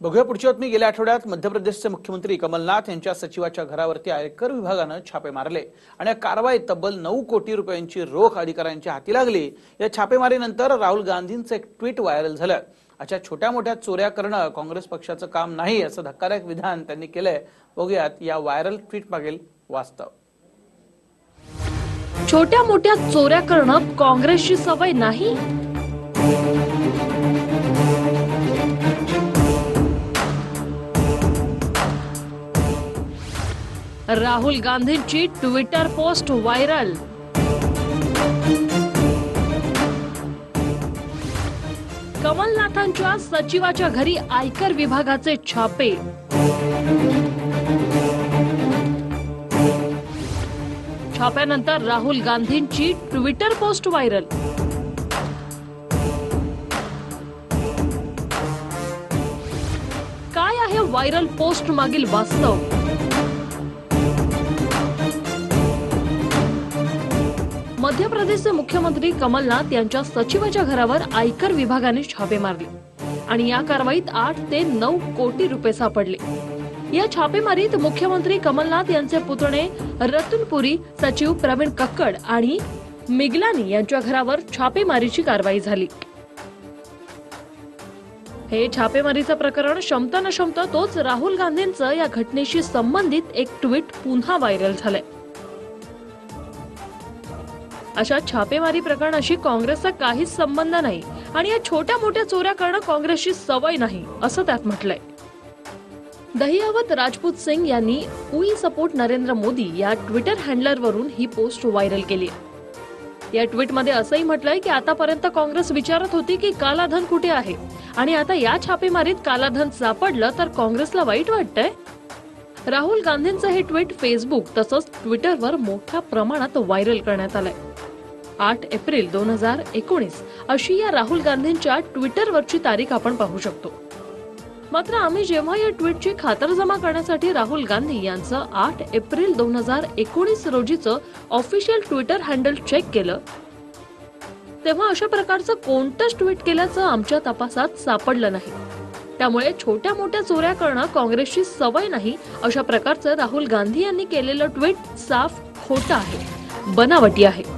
बघूया पुढची बातमी. गेल्या आठवड्यात मध्य प्रदेशचे मुख्यमंत्री कमलनाथ यांच्या सचिवाच्या घरावरती आयकर विभागानं छापे मारले आणि या कारवाईत तब्बल नऊ कोटी रुपयांची रोख अधिकाऱ्यांच्या हाती लागली. या छापेमारीनंतर राहुल गांधींचं एक ट्विट व्हायरल झालं. अशा छोट्या मोठ्या चोऱ्या करणं काँग्रेस पक्षाचं काम नाही असं धक्कादायक विधान त्यांनी केलंय. बघूयात या व्हायरल ट्विट मागील वास्तव. छोट्या मोठ्या चोऱ्या करणं काँग्रेसची सवय नाही? राहुल गांधींची ट्विटर पोस्ट व्हायरल कमलनाथांच्या सचिवाच्या घरी आयकर विभागाचे छापे. छाप्यानंतर राहुल गांधींची ट्विटर पोस्ट व्हायरल काय आहे व्हायरल पोस्ट मागील वास्तव? मध्य प्रदेशचे मुख्यमंत्री कमलनाथ यांच्या सचिवाच्या घरावर आयकर विभागाने छापे मारले. आणि या कारवाईत आठ ते नऊ कोटी रुपये सापडले. या छापेमारीत मुख्यमंत्री कमलनाथ यांचे पुतणे रतुल पुरी सचिव प्रवीण कक्कड आणि मिगलानी यांच्या घरावर छापेमारीची कारवाई झाली. हे छापेमारीचं प्रकरण क्षमता न क्षमता तोच राहुल गांधींचं या घटनेशी संबंधित एक ट्विट पुन्हा व्हायरल झालंय. अशा छापेमारी प्रकरणाशी काँग्रेसचा काहीच संबंध नाही आणि या छोट्या मोठ्या चोऱ्या करणं काँग्रेसची सवय नाही असं त्यात म्हटलंय. दहियावत राजपूत सिंग यांनी उई सपोर्ट नरेंद्र मोदी या ट्विटर हँडलरवरून ही पोस्ट व्हायरल केली. या ट्विटमध्ये असंही म्हटलंय की आतापर्यंत काँग्रेस विचारत होती की कालाधन कुठे आहे? आणि आता या छापेमारीत कालाधन सापडलं तर काँग्रेसला वाईट वाटतंय? राहुल गांधींचं हे ट्विट फेसबुक तसंच ट्विटरवर मोठ्या प्रमाणात व्हायरल करण्यात आलंय. आठ एप्रिल दोन हजार एकोणीस अशी या राहुल गांधींच्या ट्विटरवरची तारीख आपण पाहू शकतो. मात्र आम्ही जेव्हा या ट्विटची खातरजमा करण्यासाठी राहुल गांधी यांचं आठ एप्रिल दोन हजार एकोणीस रोजीचं ऑफिशियल ट्विटर हँडल चेक केलं तेव्हा अशा प्रकारचं कोणतंच ट्विट केल्याचं आमच्या तपासात सापडलं नाही. त्यामुळे छोट्या मोठ्या चोऱ्या करणं काँग्रेसची सवय नाही अशा प्रकारचं राहुल गांधी यांनी केलेलं ट्विट साफ खोटं आहे बनावटी आहे.